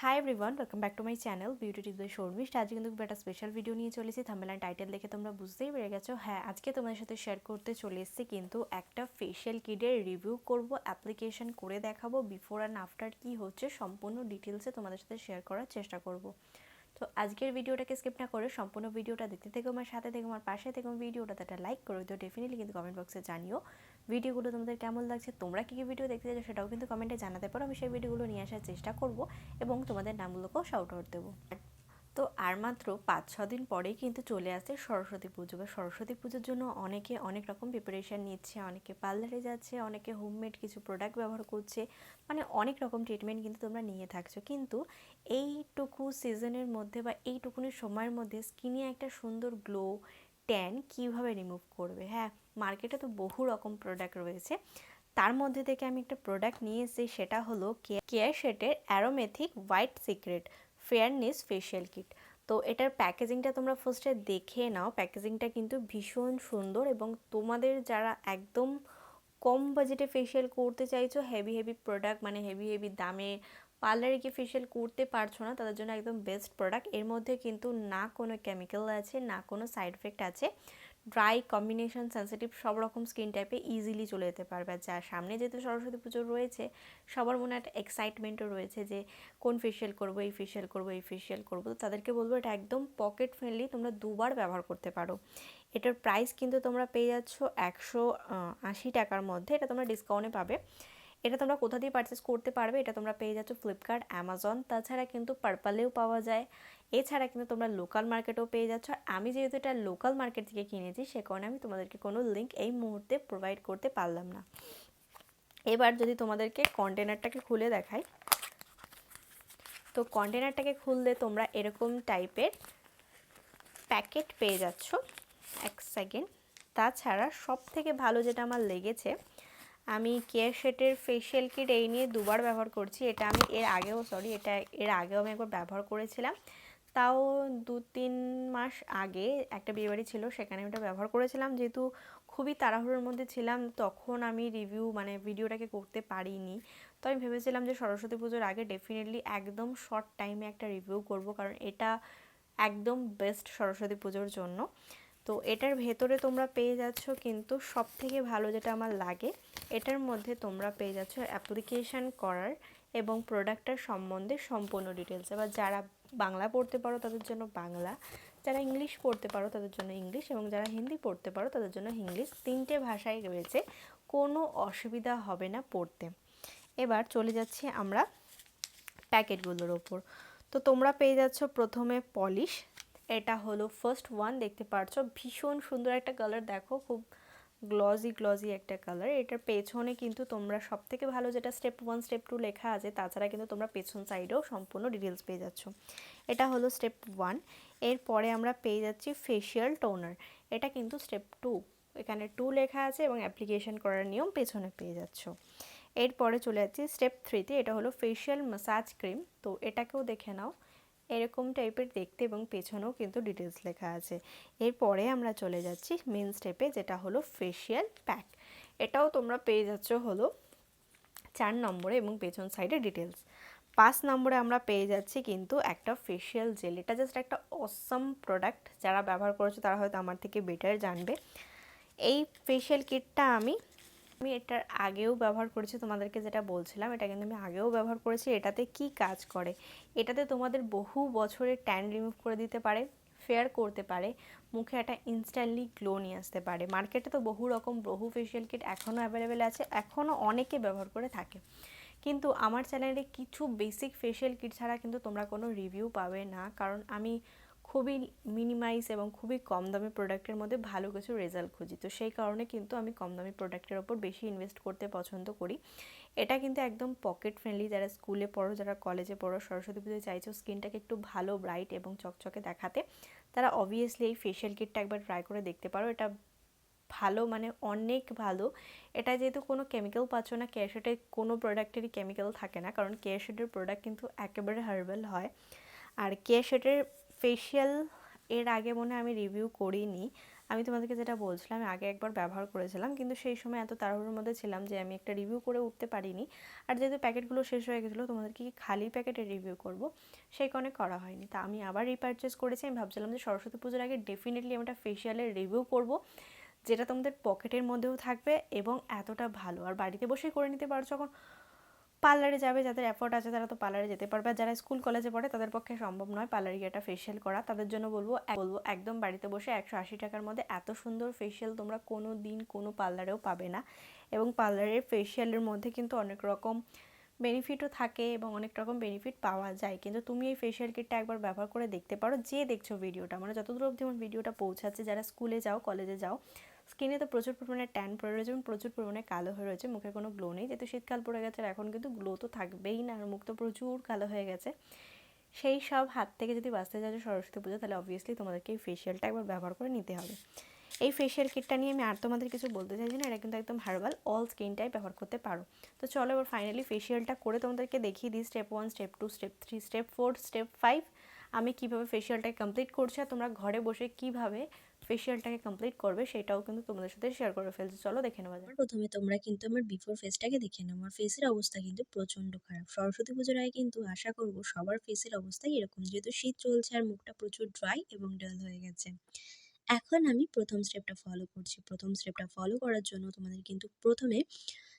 Hi everyone welcome back to my channel beauty tip the Sharmishta আজকে কিন্তু একটা special video নিয়ে চলেছি থাম্বেলান টাইটেল দেখে তোমরা বুঝতেই পেরে গেছো। হ্যাঁ আজকে তোমাদের সাথে শেয়ার করতে চলে এসেছি, কিন্তু একটা ফেশিয়াল কিডের রিভিউ করব অ্যাপ্লিকেশন করে দেখাবো বিফোর অ্যান্ড আফটার কি হচ্ছে সম্পূর্ণ ডিটেলসে তোমাদের সাথে শেয়ার করার চেষ্টা করব। তো আজকের ভিডিওটাকে স্কিপ না করে সম্পূর্ণ ভিডিওটা দেখতে থেকে আমার সাথে থেকে, আমার পাশে থেকে। ভিডিওটাতে একটা লাইক করো তো ডেফিনেটলি কিন্তু কমেন্ট বক্সে জানিও। ভিডিওগুলো তোমাদের কেমন লাগছে, তোমরা কী কী ভিডিও দেখতে চাইছো সেটাও কিন্তু কমেন্টে জানাতে পারো। আমি সেই ভিডিওগুলো নিয়ে আসার চেষ্টা করব এবং তোমাদের নামগুলোকেও শাউট আউট দেবো। তো আর মাত্র পাঁচ, ছ দিন পরেই কিন্তু চলে আসছে সরস্বতী পুজো। বা সরস্বতী পুজোর জন্য অনেকে অনেক রকম প্রিপারেশান নিচ্ছে, অনেকে পার্লারে যাচ্ছে, অনেকে হোমমেড কিছু প্রোডাক্ট ব্যবহার করছে মানে অনেক রকম ট্রিটমেন্ট কিন্তু তোমরা নিয়ে থাকছো। কিন্তু এইটুকু সিজনের মধ্যে বা এইটুকুনি সময়ের মধ্যে স্কিনে একটা সুন্দর গ্লো ট্যান কীভাবে রিমুভ করবে? হ্যাঁ মার্কেটে তো বহু রকম প্রোডাক্ট রয়েছে। তার মধ্যে থেকে আমি একটা প্রোডাক্ট নিয়ে এসেছি সেটা হলো care শেটের aromatic white secret fairness facial kit তো এটার প্যাকেজিংটা তোমরা ফার্স্টে দেখে নাও। প্যাকেজিংটা কিন্তু ভীষণ সুন্দর এবং তোমাদের যারা একদম কম বাজেটে ফেশিয়াল করতে চাইছো হেভি হেভি প্রোডাক্ট মানে হেভি হেভি দামে পার্লারে গিয়ে ফেশিয়াল করতে পারছ না, তাদের জন্য একদম বেস্ট প্রোডাক্টের মধ্যে কিন্তু না কোনো কেমিক্যাল আছে, না কোনো সাইড এফেক্ট আছে। ড্রাই কম্বিনেশন সেন্সিটিভ সব রকম স্কিন টাইপে ইজিলি চলে যেতে পারবে। আর যার সামনে যেহেতু সরস্বতী পুজো রয়েছে, সবার মনে একটা এক্সাইটমেন্টও রয়েছে যে, কোন ফেশিয়াল করব, এই ফেশিয়াল করব, এই ফেশিয়াল করব। তো তাদেরকে বলব, এটা একদম পকেট ফ্রেন্ডলি তোমরা দুবার ব্যবহার করতে পারো। এটার প্রাইস কিন্তু তোমরা পেয়ে যাচ্ছ একশো আশি টাকার মধ্যে। এটা তোমরা ডিসকাউন্টে পাবে। এটা তোমরা কোথা দিয়ে পারচেস করতে পারবে, এটা তোমরা পেয়ে যাচ্ছ ফ্লিপকার্ট অ্যামাজন তাছাড়া কিন্তু পার্পালেও পাওয়া যায়। এছাড়া কিন্তু তোমরা লোকাল মার্কেটেও পেয়ে যাচ্ছ। আর আমি যেহেতু এটা লোকাল মার্কেট থেকে কিনেছি, সে কারণে আমি তোমাদেরকে কোনো লিঙ্ক এই মুহূর্তে প্রোভাইড করতে পারলাম না। এবার যদি তোমাদেরকে কন্টেনারটাকে খুলে দেখাই, তো কন্টেনারটাকে খুললে তোমরা এরকম টাইপের প্যাকেট পেয়ে যাচ্ছ, এক সেকেন্ড তাছাড়া সব থেকে ভালো যেটা আমার লেগেছে আমি কেয়ার শেটের ফেশিয়াল কিট এই নিয়ে দুবার ব্যবহার করছি। এটা আমি এর আগেও সরি এটা এর আগেও আমি একবার ব্যবহার করেছিলাম। তাও দু তিন মাস আগে একটা বিয়েবাড়ি ছিল, সেখানে আমি এটা ব্যবহার করেছিলাম। যেহেতু খুবই তাড়াহুড়োর মধ্যে ছিলাম, তখন আমি রিভিউ মানে ভিডিওটাকে করতে পারিনি। তো আমি ভেবেছিলাম যে সরস্বতী পুজোর আগে ডেফিনেটলি একদম শর্ট টাইমে একটা রিভিউ করব, কারণ এটা একদম বেস্ট সরস্বতী পুজোর জন্য। তো এটার ভেতরে তোমরা পেয়ে যাচ্ছ কিন্তু সব থেকে ভালো যেটা আমার লাগে, এটার মধ্যে তোমরা পেয়ে যাচ্ছ অ্যাপ্লিকেশান করার এবং প্রোডাক্টটার সম্বন্ধে সম্পূর্ণ ডিটেলস এবার যারা বাংলা পড়তে পারো তাদের জন্য বাংলা, যারা ইংলিশ পড়তে পারো তাদের জন্য ইংলিশ এবং যারা হিন্দি পড়তে পারো তাদের জন্য ইংলিশ তিনটে ভাষায় রয়েছে, কোনো অসুবিধা হবে না পড়তে। এবার চলে যাচ্ছি আমরা প্যাকেটগুলোর ওপর। তো তোমরা পেয়ে যাচ্ছ প্রথমে পলিশ এটা হলো ফার্স্ট ওয়ান দেখতে পারছ? ভীষণ সুন্দর একটা কালার দেখো, খুব গ্লজি গ্লজি একটা কালার এটার পেছনে কিন্তু তোমরা সব থেকে ভালো যেটা স্টেপ ওয়ান স্টেপ টু লেখা আছে, তাছাড়া কিন্তু তোমরা পেছন সাইডেও সম্পূর্ণ ডিটেলস পেয়ে যাচ্ছ। এটা হলো স্টেপ ওয়ান এরপরে আমরা পেয়ে যাচ্ছি ফেশিয়াল টোনার এটা কিন্তু স্টেপ টু এখানে টু লেখা আছে এবং অ্যাপ্লিকেশন করার নিয়ম পেছনে পেয়ে যাচ্ছ। এরপরে চলে যাচ্ছি স্টেপ থ্রিতে এটা হলো ফেশিয়াল মাসাজ ক্রিম তো এটাকেও দেখে নাও। এরকম টাইপের দেখতে এবং পেছনেও কিন্তু ডিটেলস লেখা আছে। এরপরে আমরা চলে যাচ্ছি মেন স্টেপে যেটা হলো ফেশিয়াল প্যাক এটাও তোমরা পেয়ে যাচ্ছ হলো চার নম্বরে এবং পেছন সাইডে ডিটেলস পাঁচ নম্বরে আমরা পেয়ে যাচ্ছি কিন্তু একটা ফেশিয়াল জেল এটা জাস্ট একটা অসম প্রোডাক্ট যারা ব্যবহার করেছ তারা হয়তো আমার থেকে বেটার জানবে। এই ফেশিয়াল কিটটা আমি আমি এটার আগেও ব্যবহার করেছি, তোমাদেরকে যেটা বলছিলাম, এটা কিন্তু আমি আগেও ব্যবহার করেছি, এটাতে কি কাজ করে? এটাতে তোমাদের বহু বছরের ট্যান রিমুভ করে দিতে পারে ফেয়ার করতে পারে, মুখে একটা ইনস্ট্যান্টলি গ্লো নিয়ে আসতে পারে। মার্কেটে তো বহু রকম, বহু ফেশিয়াল কিট এখনও অ্যাভেলেবেল আছে এখনও অনেকে ব্যবহার করে থাকে। কিন্তু আমার চ্যানেলে কিছু বেসিক ফেশিয়াল কিট ছাড়া কিন্তু তোমরা কোনো রিভিউ পাবে না, কারণ আমি খুবই মিনিমাইজ এবং খুবই কম দামি প্রোডাক্টের মধ্যে ভালো কিছু রেজাল্ট খুঁজি। তো সেই কারণে কিন্তু আমি কম দামি প্রোডাক্টের ওপর বেশি ইনভেস্ট করতে পছন্দ করি। এটা কিন্তু একদম পকেট ফ্রেন্ডলি যারা স্কুলে পড়ো, যারা কলেজে পড়ো, সরস্বতী পুজোয় চাইছো স্কিনটাকে একটু ভালো ব্রাইট এবং চকচকে দেখাতে, তারা অবভিয়াসলি এই ফেশিয়াল কিটটা একবার ট্রাই করে দেখতে পারো। এটা ভালো মানে অনেক ভালো। এটা যেহেতু কোনো কেমিক্যাল পাচ্ছ না কেয়ারশেটে কোনো প্রোডাক্টেরই কেমিক্যাল থাকে না, কারণ কেয়ারশেটের প্রোডাক্ট কিন্তু একেবারে হার্বাল হয়। আর কেয়ারশেটের ফেশিয়াল এর আগে মনে আমি রিভিউ করিনি। আমি তোমাদেরকে যেটা বলছিলাম, আমি আগে একবার ব্যবহার করেছিলাম, কিন্তু সেই সময় এত তাড়াহুড়োর মধ্যে ছিলাম যে আমি একটা রিভিউ করে উঠতে পারিনি। আর যেহেতু প্যাকেটগুলো শেষ হয়ে গেছিল, তোমাদেরকে কি খালি প্যাকেটে রিভিউ করব? সেই কারণে করা হয়নি। তা আমি আবার রিপারচেস করেছি। আমি ভাবছিলাম যে সরস্বতী পুজোর আগে ডেফিনেটলি আমি একটা ফেশিয়ালের রিভিউ করব, যেটা তোমাদের পকেটের মধ্যেও থাকবে এবং এতটা ভালো। আর বাড়িতে বসেই করে নিতে পারো যখন পার্লারে যাবে, যাদের অ্যাফোর্ড আছে তারা তো পার্লারে যেতে পারবে। যারা স্কুল কলেজে পড়ে, তাদের পক্ষে সম্ভব নয় পার্লারে গিয়ে একটা ফেশিয়াল করা। তাদের জন্য বলব বলব, একদম বাড়িতে বসে একশো আশি টাকার মধ্যে এত সুন্দর ফেশিয়াল তোমরা কোনো দিন কোনো পার্লারেও পাবে না। এবং পার্লারের ফেশিয়ালের মধ্যে কিন্তু অনেক রকম বেনিফিটও থাকে এবং অনেক রকম বেনিফিট পাওয়া যায়। কিন্তু তুমি এই ফেশিয়াল কিটটা একবার ব্যবহার করে দেখতে পারো, যে দেখছ ভিডিওটা মানে যতদূর অবধি আমার ভিডিওটা পৌঁছাচ্ছে, যারা স্কুলে যাও কলেজে যাও স্কিনে তো প্রচুর পরিমাণে ট্যান পড়ে রয়েছে এবং প্রচুর পরিমাণে কালো হয়ে রয়েছে, মুখে কোনো গ্লো নেই। যেহেতু শীতকাল পড়ে গেছে আর এখন কিন্তু গ্লো তো থাকবেই না, আর মুখ তো প্রচুর কালো হয়ে গেছে। সেই সব হাত থেকে যদি বাঁচতে চাও সরস্বতী পুজো, তাহলে অবভিয়াসলি তোমাদেরকে এই ফেশিয়ালটা একবার ব্যবহার করে নিতে হবে। এই ফেশিয়াল কিটটা নিয়ে আমি আর তোমাদের কিছু বলতে চাইছি না, এটা কিন্তু একদম হার্বাল অল স্কিনটাই ব্যবহার করতে পারো। তো চলো এবার ফাইনালি ফেশিয়ালটা করে তোমাদেরকে দেখিয়ে দিই step one step two step three step four step five আমি কীভাবে ফেশিয়ালটাকে কমপ্লিট করছি আর তোমরা ঘরে বসে কীভাবে ফেশিয়ালটাকে কমপ্লিট করবে সেটাও কিন্তু তোমাদের সাথে শেয়ার করে ফেলছি। চলো দেখে নেওয়া যায় প্রথমে তোমরা কিন্তু আমার বিফোর ফেসটাকে দেখে নাও। আমার ফেসের অবস্থা কিন্তু প্রচণ্ড খারাপ। সরস্বতী পুজোর আগে কিন্তু আশা করব সবার ফেসের অবস্থাই এরকম, যেহেতু শীত চলছে আর মুখটা প্রচুর ড্রাই এবং ডাল হয়ে গেছে। এখন আমি প্রথম স্টেপটা ফলো করছি। প্রথম স্টেপটা ফলো করার জন্য তোমাদের কিন্তু প্রথমে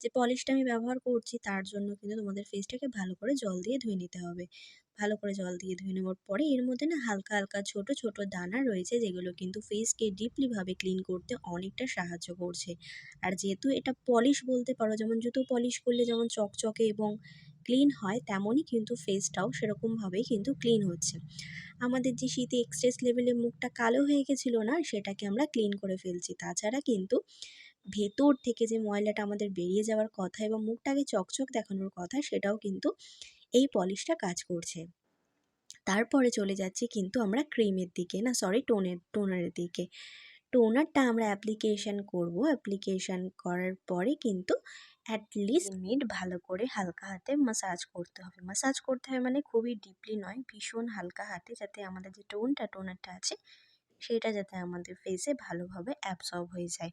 যে পলিশটা আমি ব্যবহার করছি, তার জন্য কিন্তু তোমাদের ফেসটাকে ভালো করে জল দিয়ে ধুয়ে নিতে হবে। ভালো করে জল দিয়ে ধুয়ে নেওয়ার পরে এর মধ্যে না হালকা হালকা, ছোট ছোট দানা রয়েছে যেগুলো কিন্তু ফেসকে ডিপলিভাবে ক্লিন করতে অনেকটা সাহায্য করছে। আর যেহেতু এটা পলিশ বলতে পারো, যেমন জুতো পলিশ করলে যেমন চকচকে এবং ক্লিন হয়, তেমনই কিন্তু ফেসটাও সেরকমভাবেই কিন্তু ক্লিন হচ্ছে। আমাদের যে শীতে এক্সট্রেস লেভেলে মুখটা কালো হয়ে গেছিল না, সেটাকে আমরা ক্লিন করে ফেলছি। তাছাড়া কিন্তু ভেতর থেকে যে ময়লাটা আমাদের বেরিয়ে যাওয়ার কথা এবং মুখটাকে চকচক দেখানোর কথা, সেটাও কিন্তু এই পলিশটা কাজ করছে। তারপরে চলে যাচ্ছি কিন্তু আমরা ক্রিমের দিকে না সরি টোনের টোনারের দিকে। টোনারটা আমরা অ্যাপ্লিকেশান করব। অ্যাপ্লিকেশান করার পরে কিন্তু অ্যাটলিস্ট মিনিট ভালো করে হালকা হাতে মাসাজ করতে হবে। মাসাজ করতে হবে মানে খুবই ডিপলি নয় ভীষণ হালকা হাতে যাতে আমাদের যে টোনটা টোনারটা আছে সেটা যাতে আমাদের ফেসে ভালোভাবে অ্যাবসর্ব হয়ে যায়।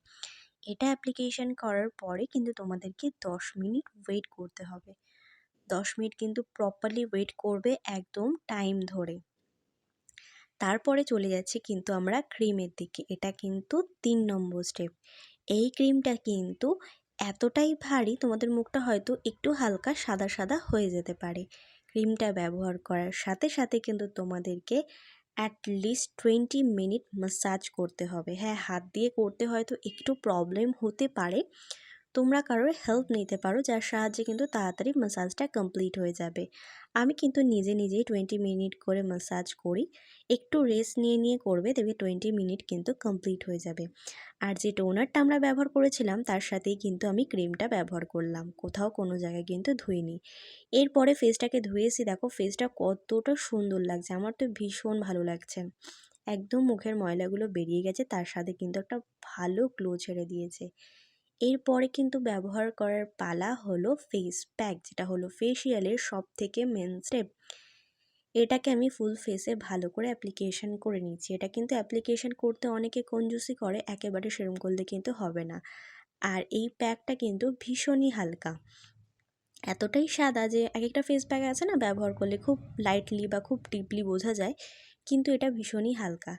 এটা অ্যাপ্লিকেশান করার পরে কিন্তু তোমাদেরকে দশ মিনিট ওয়েট করতে হবে। দশ মিনিট কিন্তু প্রপারলি ওয়েট করবে একদম টাইম ধরে। তারপরে চলে যাচ্ছি কিন্তু আমরা ক্রিমের দিকে। এটা কিন্তু তিন নম্বর স্টেপ এই ক্রিমটা কিন্তু এতটাই ভারী, তোমাদের মুখটা হয়তো একটু হালকা সাদা সাদা হয়ে যেতে পারে। ক্রিমটা ব্যবহার করার সাথে সাথে কিন্তু তোমাদেরকে অ্যাটলিস্ট টোয়েন্টি মিনিট মাসাজ করতে হবে। হ্যাঁ হাত দিয়ে করতে হয়তো একটু প্রবলেম হতে পারে তোমরা কারোর হেল্প নিতে পারো, যার সাহায্যে কিন্তু তাড়াতাড়ি মাসাজটা কমপ্লিট হয়ে যাবে। আমি কিন্তু নিজে নিজেই টোয়েন্টি মিনিট করে মাসাজ করি। একটু রেস্ট নিয়ে নিয়ে করবে, দেখবে টোয়েন্টি মিনিট কিন্তু কমপ্লিট হয়ে যাবে। আর যে টোনারটা আমরা ব্যবহার করেছিলাম, তার সাথেই কিন্তু আমি ক্রিমটা ব্যবহার করলাম। কোথাও কোনো জায়গায় কিন্তু ধুইনি। এরপরে ফেসটাকে ধুয়েছি, দেখো ফেসটা কতটা সুন্দর লাগছে। আমার তো ভীষণ ভালো লাগছে। একদম মুখের ময়লাগুলো বেরিয়ে গেছে, তার সাথে কিন্তু একটা ভালো গ্লো ছেড়ে দিয়েছে। এরপরে কিন্তু ব্যবহার করার পালা হলো ফেস প্যাক যেটা হলো ফেসিয়ালের সব থেকে মেন স্টেপ এটাকে আমি ফুল ফেসে ভালো করে অ্যাপ্লিকেশান করে নিচ্ছি এটা কিন্তু অ্যাপ্লিকেশান করতে অনেকে কঞ্জুসি করে, একেবারে সেরম করলে কিন্তু হবে না। আর এই প্যাকটা কিন্তু ভীষণই হালকা। এতটাই সাদা যে এক একটা ফেস প্যাক আছে না, ব্যবহার করলে খুব লাইটলি বা খুব ডিপলি বোঝা যায়, কিন্তু এটা ভীষণই হালকা।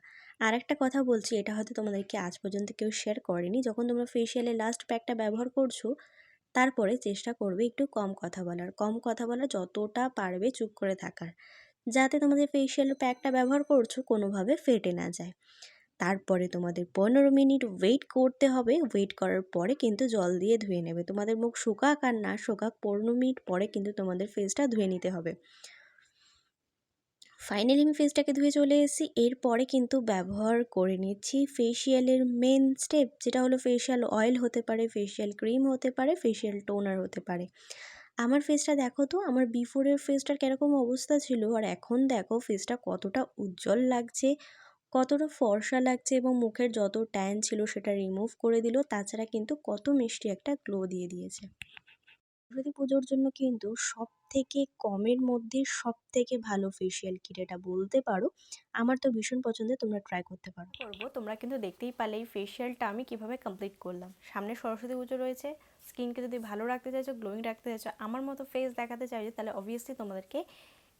আর একটা কথা বলছি, এটা হয়তো তোমাদেরকে আজ পর্যন্ত কেউ শেয়ার করেনি। যখন তোমরা ফেসিয়ালে লাস্ট প্যাকটা ব্যবহার করছ, তারপরে চেষ্টা করবে একটু কম কথা বলার। কম কথা বলার যতটা পারবে চুপ করে থাকার। যাতে তোমাদের ফেসিয়াল প্যাকটা ব্যবহার করছ কোনোভাবে ফেটে না যায়। তারপরে তোমাদের পনেরো মিনিট ওয়েট করতে হবে। ওয়েট করার পরে কিন্তু জল দিয়ে ধুয়ে নেবে। তোমাদের মুখ শুকাক আর না শুকাক, পনেরো মিনিট পরে কিন্তু তোমাদের ফেসটা ধুয়ে নিতে হবে। ফাইনালি আমি ফেসটাকে ধুয়ে চলে এসেছি। এরপরে কিন্তু ব্যবহার করে নিচ্ছি ফেসিয়ালের মেন স্টেপ যেটা হলো ফেসিয়াল অয়েল হতে পারে ফেসিয়াল ক্রিম হতে পারে ফেসিয়াল টোনার হতে পারে। আমার ফেসটা দেখো তো, আমার বিফোরের ফেসটার কীরকম অবস্থা ছিল, আর এখন দেখো ফেসটা কতটা উজ্জ্বল লাগছে, কতটা ফর্সা লাগছে এবং মুখের যত ট্যান ছিল সেটা রিমুভ করে দিল, তাছাড়া কিন্তু কত মিষ্টি একটা গ্লো দিয়ে দিয়েছে। সরস্বতী পুজোর জন্য কিন্তু সব থেকে কমের মধ্যে সব থেকে ভালো ফেসিয়াল কিট এটা বলতে পারো। আমার তো ভীষণ পছন্দের, তোমরা ট্রাই করতে পারো। করব। তোমরা কিন্তু দেখতেই পারলে এই ফেসিয়ালটা আমি কীভাবে কমপ্লিট করলাম। সামনে সরস্বতী পুজো রয়েছে স্কিনকে যদি ভালো রাখতে চাইছো গ্লোয়িং রাখতে চাইছো, আমার মতো ফেস দেখাতে চাইছো, তাহলে অবভিয়াসলি তোমাদেরকে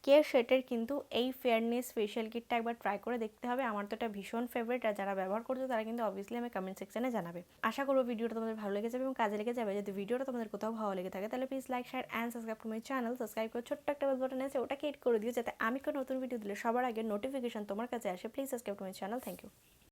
কেয়ার শেটের কিন্তু এই ফেয়ারনেস ফেশিয়াল কিটটা একবার ট্রাই করে দেখতে হবে। আমার তো এটা ভীষণ ফেভারিট আর যারা ব্যবহার করছে তারা কিন্তু অবভিয়াসলি আমি কমেন্ট সেকশনে জানাবে। আশা করব ভিডিওটা তোমাদের ভালো লেগে যাবে এবং কাজে লেগে যাবে। যদি ভিডিওটা তোমাদের কোথাও ভালো লেগে থাকে তাহলে please like share and subscribe to my channel subscribe করে ছোট্ট একটা বেল বাটন আছে, ওটাকে হিট করে দিও যাতে আমি কোনো নতুন ভিডিও দিলে সবার আগে নোটিফিকেশন তোমার কাছে আসে। Please subscribe to my channel thank you